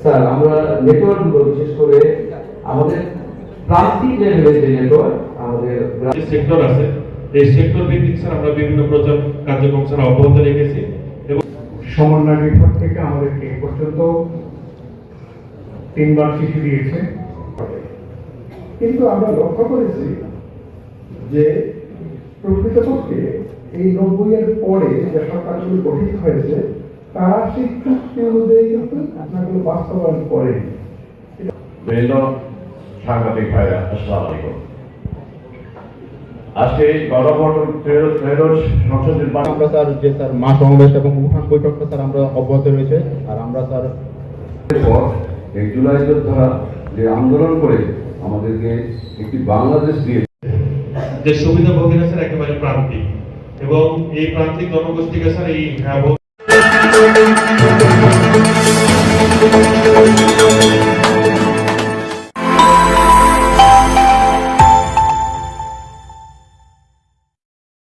Sir আমরা নেটওয়ার্কগুলো বিশেষ করে আমাদের প্রান্তিক লেভেলের যে নেটওয়ার্ক আমাদের যে সেক্টর আছে এই সেক্টর ভিত্তিক স্যার আমরা বিভিন্ন প্রচার কার্যক্রম স্যার অব্যাহত রেখেছি। এবং সমন্বয় বিভাগ থেকে আমাদেরকে এ পর্যন্ত তিনবার চিঠি দিয়েছে। কিন্তু আমরা লক্ষ্য করেছি যে প্রকৃতপক্ষে এই নব্বই এর পরে যে সরকারগুলো গঠিত হয়েছে তারা সেই চুক্তি বাস্তবায়ন করেনি বিভিন্ন সাংবাদিক ভাইরা আসসালাম আলাইকুম। আজকে সংসদ নির্বাচন আমরা তার যে তার মা সমাবেশ এবং উঠান বৈঠকটা স্যার আমরা অব্যাহত রয়েছে আর আমরা তার পর এই জুলাই যোদ্ধারা যে আন্দোলন করে আমাদেরকে একটি বাংলাদেশ দিয়ে যে সুবিধাভোগীরা স্যার একেবারে প্রান্তিক। এবং এই প্রান্তিক জনগোষ্ঠীকে স্যার এই